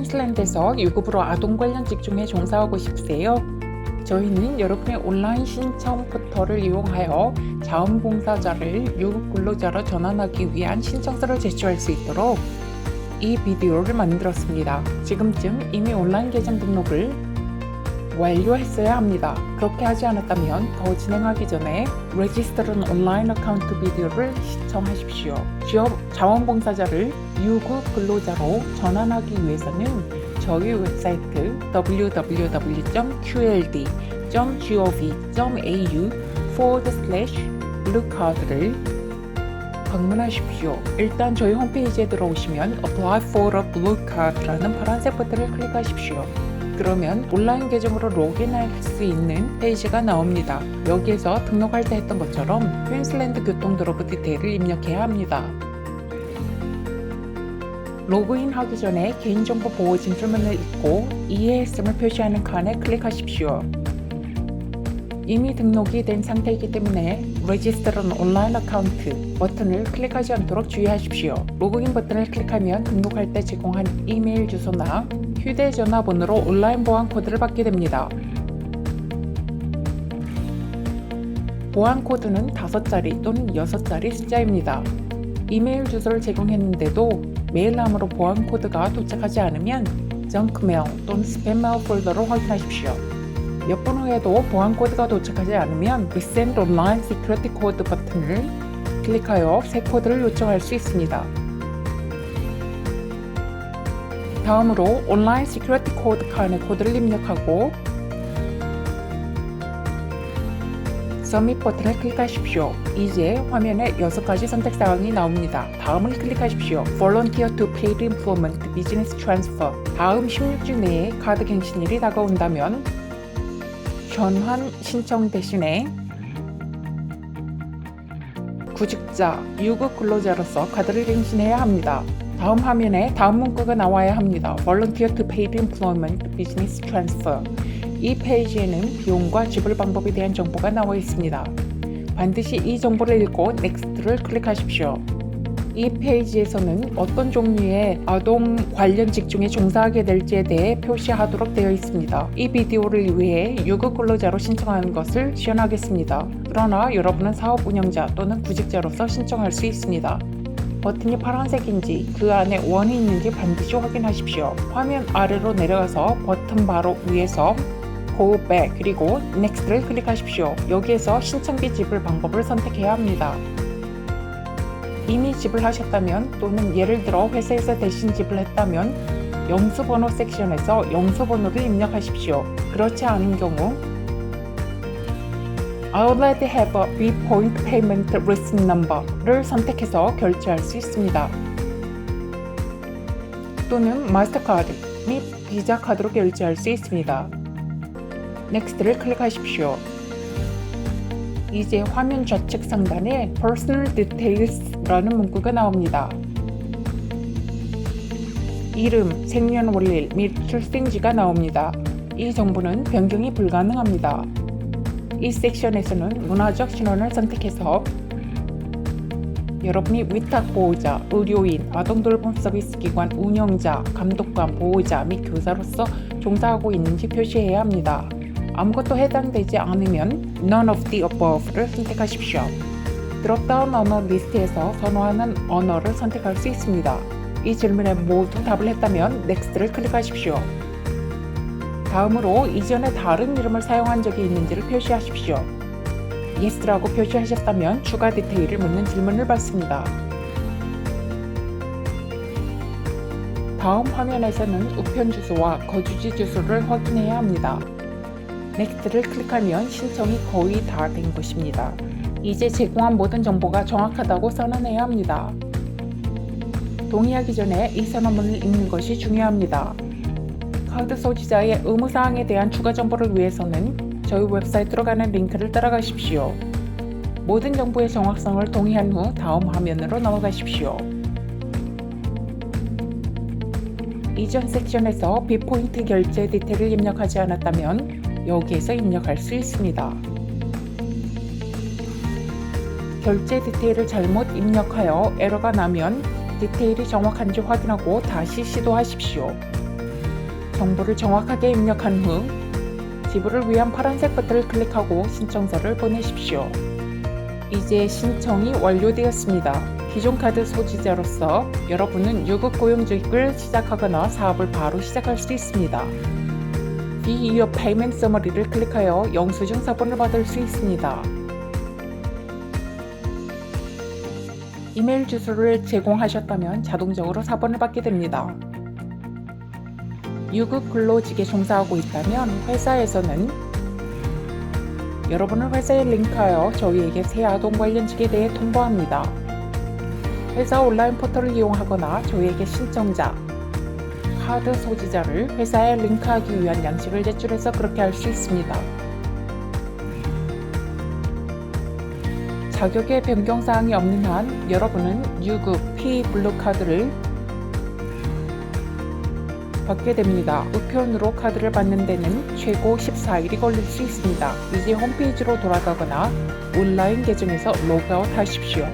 퀸슬랜드에서 유급으로 아동 관련 직종에 종사하고 싶으세요? 저희는 여러분의 온라인 신청 포털을 이용하여 자원봉사자를 유급 근로자로 전환하기 위한 신청서를 제출할 수 있도록 이 비디오를 만들었습니다. 지금쯤 이미 온라인 계정 등록을 완료했어야 합니다. 그렇게 하지 않았다면 더 진행하기 전에 레지스터른 온라인 어카운트 비디오를 시청하십시오. 취업 자원봉사자를 유급 근로자로 전환하기 위해서는 저희 웹사이트 www.qld.gov.au forward slash bluecard를 방문하십시오. 일단 저희 홈페이지에 들어오시면 Apply for a Blue Card라는 파란색 버튼을 클릭하십시오. 그러면 온라인 계정으로 로그인할 수 있는 페이지가 나옵니다. 여기에서 등록할 때 했던 것처럼 퀸슬랜드 교통도로부 디테일을 입력해야 합니다. 로그인하기 전에 개인정보 보호 진술문을 읽고 이해했음을 표시하는 칸에 클릭하십시오. 이미 등록이 된 상태이기 때문에 레지스터런 온라인 어카운트 버튼을 클릭하지 않도록 주의하십시오. 로그인 버튼을 클릭하면 등록할 때 제공한 이메일 주소나 휴대전화 번호로 온라인 보안 코드를 받게 됩니다. 보안 코드는 5자리 또는 6자리 숫자입니다. 이메일 주소를 제공했는데도 메일함으로 보안 코드가 도착하지 않으면 정크메일 또는 스팸메일 폴더로 확인하십시오. 몇 분 후에도 보안 코드가 도착하지 않으면 Resend Online Security Code 버튼을 클릭하여 새 코드를 요청할 수 있습니다. 다음으로 온라인 시큐리티 코드 칸에 코드를 입력하고 서밋 버튼을 클릭하십시오. 이제 화면에 6가지 선택 사항이 나옵니다. 다음을 클릭하십시오. Volunteer to Paid Employment Business Transfer 다음 16주 내에 카드 갱신일이 다가온다면 전환 신청 대신에 구직자, 유급 근로자로서 카드를 갱신해야 합니다. 다음 화면에 다음 문구가 나와야 합니다. Volunteer to Paid Employment Business Transfer 이 페이지에는 비용과 지불 방법에 대한 정보가 나와 있습니다. 반드시 이 정보를 읽고 Next를 클릭하십시오. 이 페이지에서는 어떤 종류의 아동 관련 직종에 종사하게 될지에 대해 표시하도록 되어 있습니다. 이 비디오를 위해 유급 근로자로 신청하는 것을 시연하겠습니다. 그러나 여러분은 사업 운영자 또는 구직자로서 신청할 수 있습니다. 버튼이 파란색인지 그 안에 원이 있는지 반드시 확인하십시오. 화면 아래로 내려가서 버튼 바로 위에서 Go Back 그리고 Next를 클릭하십시오. 여기에서 신청비 지불 방법을 선택해야 합니다. 이미 지불하셨다면 또는 예를 들어 회사에서 대신 지불했다면 영수번호 섹션에서 영수번호를 입력하십시오. 그렇지 않은 경우 I already have a B-point payment receipt number를 선택해서 결제할 수 있습니다. 또는 마스터카드 및 비자 카드로 결제할 수 있습니다. Next를 클릭하십시오. 이제 화면 좌측 상단에 Personal Details라는 문구가 나옵니다. 이름, 생년월일 및 출생지가 나옵니다. 이 정보는 변경이 불가능합니다. 이 섹션에서는 문화적 신원을 선택해서 여러분이 위탁 보호자, 의료인, 아동돌봄 서비스 기관 운영자, 감독관, 보호자 및 교사로서 종사하고 있는지 표시해야 합니다. 아무것도 해당되지 않으면 None of the above를 선택하십시오. 드롭다운 언어 리스트에서 선호하는 언어를 선택할 수 있습니다. 이 질문에 모두 답을 했다면 Next를 클릭하십시오. 다음으로 이전에 다른 이름을 사용한 적이 있는지를 표시하십시오. Yes라고 표시하셨다면 추가 디테일을 묻는 질문을 받습니다. 다음 화면에서는 우편 주소와 거주지 주소를 확인해야 합니다. Next를 클릭하면 신청이 거의 다 된 것입니다. 이제 제공한 모든 정보가 정확하다고 선언해야 합니다. 동의하기 전에 이 선언문을 읽는 것이 중요합니다. 카드 소지자의 의무사항에 대한 추가 정보를 위해서는 저희 웹사이트로 가는 링크를 따라가십시오. 모든 정보의 정확성을 동의한 후 다음 화면으로 넘어가십시오. 이전 섹션에서 비포인트 결제 디테일을 입력하지 않았다면 여기에서 입력할 수 있습니다. 결제 디테일을 잘못 입력하여 에러가 나면 디테일이 정확한지 확인하고 다시 시도하십시오. 정보를 정확하게 입력한 후 지불을 위한 파란색 버튼을 클릭하고 신청서를 보내십시오. 이제 신청이 완료되었습니다. 기존 카드 소지자로서 여러분은 유급 고용주익을 시작하거나 사업을 바로 시작할 수 있습니다. Your Payment Summary를 클릭하여 영수증 사본을 받을 수 있습니다. 이메일 주소를 제공하셨다면 자동적으로 사본을 받게 됩니다. 유급 근로직에 종사하고 있다면 회사에서는 여러분을 회사에 링크하여 저희에게 새 아동 관련직에 대해 통보합니다. 회사 온라인 포털을 이용하거나 저희에게 신청자, 카드 소지자를 회사에 링크하기 위한 양식을 제출해서 그렇게 할 수 있습니다. 자격의 변경 사항이 없는 한 여러분은 유급 P 블루 카드를 받게 됩니다. 우편으로 카드를 받는 데는 최고 14일이 걸릴 수 있습니다. 이제 홈페이지로 돌아가거나 온라인 계정에서 로그아웃 하십시오.